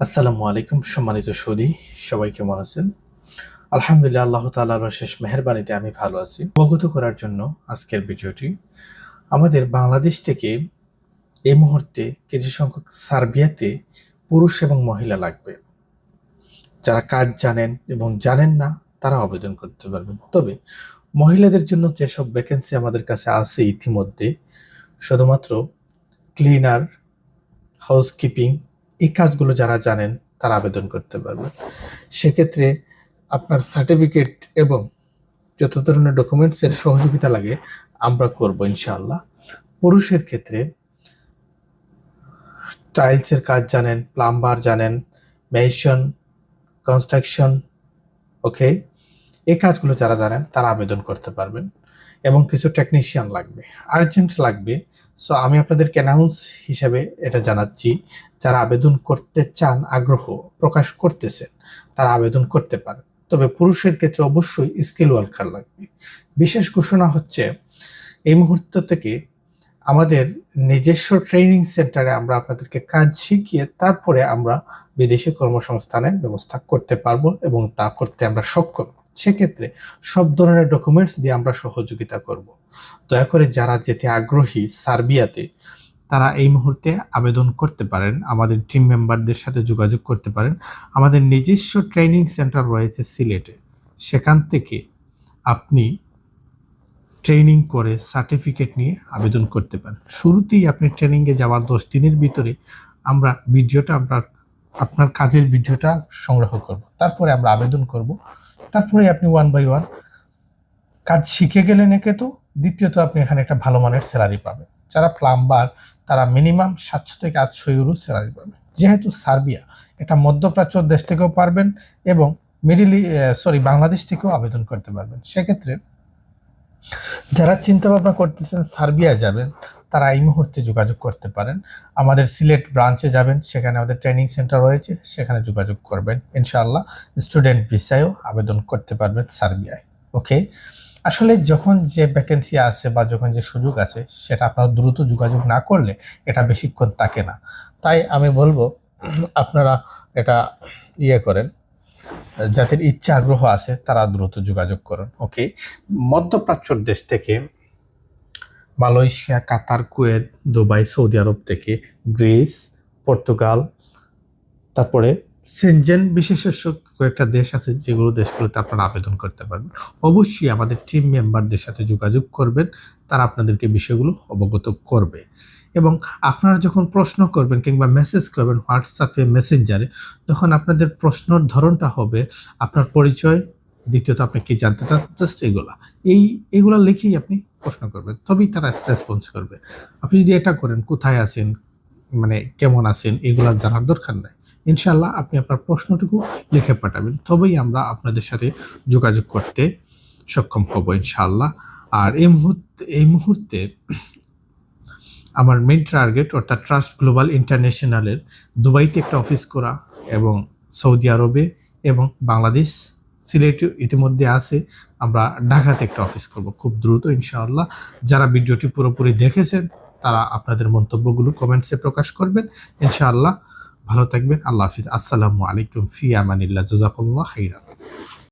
আসসালামু আলাইকুম, সম্মানিত সৌদি সবাই কেমন আছেন? আলহামদুলিল্লাহ, আল্লাহ তাআলার শেষ মেহেরবানিতে আমি ভালো আছি। অবগত করার জন্য আজকের ভিডিওটি আমাদের বাংলাদেশ থেকে এই মুহূর্তে কিছু সংখ্যক সার্বিয়াতে পুরুষ এবং মহিলা লাগবে। যারা কাজ জানেন এবং জানেন না, তারা আবেদন করতে পারবেন। তবে মহিলাদের জন্য যেসব ভ্যাকেন্সি আমাদের কাছে আছে ইতিমধ্যে, শুধুমাত্র ক্লিনার হাউসকিপিং এই কাজগুলো যারা জানেন, তারা আবেদন করতে পারবে সেক্ষেত্রে আপনার সার্টিফিকেট এবং যত ধরনের ডকুমেন্টসের সহযোগিতা লাগে, আমরা করব ইনশাআল্লাহ। পুরুষের ক্ষেত্রে টাইলসের কাজ জানেন প্লাম্বার জানেন মেশন কনস্ট্রাকশন ওকে এই কাজগুলো যারা জানেন, তারা আবেদন করতে পারবেন। এবং কিছু টেকনিশিয়ান লাগবে আর্জেন্ট লাগবে। সো আমি আপনাদেরকে অ্যানাউন্স হিসাবে এটা জানাচ্ছি। যারা আবেদন করতে চান, আগ্রহ প্রকাশ করতেছেন, তারা আবেদন করতে পারেন। তবে পুরুষের ক্ষেত্রে অবশ্যই স্কিল ওয়ার্কার লাগবে। বিশেষ ঘোষণা হচ্ছে, এই মুহূর্ত থেকে আমাদের নিজস্ব ট্রেনিং সেন্টারে আমরা আপনাদেরকে কাজ শিখিয়ে তারপরে আমরা বিদেশি কর্মসংস্থানের ব্যবস্থা করতে পারব এবং তা করতে আমরা সক্ষম। সেক্ষেত্রে সব ধরনের ডকুমেন্টস দিয়ে আমরা সহযোগিতা করব। দয়া করে যারা যেতে আগ্রহী সার্বিয়াতে, তারা এই মুহূর্তে আবেদন করতে পারেন, আমাদের টিম মেম্বারদের সাথে যোগাযোগ করতে পারেন। আমাদের নিজস্ব ট্রেনিং সেন্টার রয়েছে সিলেটে। সেখান থেকে আপনি ট্রেনিং করে সার্টিফিকেট নিয়ে আবেদন করতে পারেন। শুরুতেই আপনি ট্রেনিংয়ে যাওয়ার দশ দিনের ভিতরে আমরা ভিডিওটা আপনার আপনার কাজের ভিডিওটা সংগ্রহ করব। তারপরে আমরা আবেদন করব। তারপরে আপনি ওয়ান বাই ওয়ান কাজ শিখে গেলেন একে তো। দ্বিতীয়ত আপনি এখানে একটা ভালো মানের স্যালারি পাবেন। যারা প্লাম্বার তারা মিনিমাম সাতশো থেকে আটশো ইউরো স্যালারি পাবেন। যেহেতু সার্বিয়া, এটা মধ্যপ্রাচ্য দেশ থেকেও পারবেন এবং মিডিল সরি বাংলাদেশ থেকেও আবেদন করতে পারবেন। সেক্ষেত্রে যারা চিন্তা ভাবনা করতেছেন, সার্বিয়া যাবেন, তারা এই মুহূর্তে যোগাযোগ করতে পারেন। আমাদের সিলেট ব্রাঞ্চে যাবেন, সেখানে আমাদের ট্রেনিং সেন্টার রয়েছে, সেখানে যোগাযোগ করবেন। ইনশাআল্লাহ স্টুডেন্ট ভিসায়ও আবেদন করতে পারবেন সার্বিয়ায় ওকে আসলে যখন যে ভ্যাকেন্সি আছে বা যখন যে সুযোগ আছে, সেটা আপনারা দ্রুত যোগাযোগ না করলে এটা বেশিক্ষণ থাকে না। তাই আমি বলব, আপনারা এটা ইয়ে করেন যাদের ইচ্ছা, আগ্রহ আছে, তারা দ্রুত যোগাযোগ করুন, ওকে? মধ্যপ্রাচ্যর দেশ থেকে Malaysia, Qatar, Kuwait, Dubai, Saudi Arab থেকে গ্রিস, পর্তুগাল, তারপরে সেনজেন বিশেষ কয়েকটা দেশ আছে যেগুলো দেশগুলোতে আপনারা আবেদন করতে পারবেন। অবশ্যই আমাদের টিম মেম্বারদের সাথে যোগাযোগ করবেন, তারা আপনাদেরকে বিষয়গুলো অবগত করবে। এবং আপনারা যখন প্রশ্ন করবেন কিংবা মেসেজ করবেন হোয়াটসঅ্যাপে মেসেঞ্জারে তখন আপনাদের প্রশ্নর ধরনটা হবে আপনার পরিচয়, দ্বিতীয়ত আপনি কি জানতে চান জাস্ট এগুলা এই, এগুলো লিখেই আপনি প্রশ্ন করবেন, তবেই তারা রেসপন্স করবে। আপনি যদি এটা করেন, কোথায় আছেন মানে কেমন আছেন, এগুলো জানার দরকার নাই। ইনশাল্লাহ আপনি আপনার প্রশ্নটুকু লিখে পাঠাবেন, তবেই আমরা আপনাদের সাথে যোগাযোগ করতে সক্ষম হব ইনশাল্লাহ আর এই মুহূর্তে এই মুহূর্তে আমার মেন টার্গেট অর্থাৎ ট্রাস্ট গ্লোবাল ইন্টারন্যাশনালের দুবাইতে একটা অফিস করা এবং সৌদি আরবে এবং বাংলাদেশ, সিলেটে ইতিমধ্যে আছে। আমরা ঢাকাতে একটা অফিস করব খুব দ্রুত ইনশাআল্লাহ। যারা ভিডিওটি পুরোপুরি দেখেছেন, তারা আপনাদের মন্তব্যগুলো কমেন্টসে প্রকাশ করবেন। ইনশাআল্লাহ, ভালো থাকবেন। আল্লাহ হাফিজ। আসসালামু আলাইকুম ফি আমানিল্লাহ। জাজাকুল্লাহ খাইরা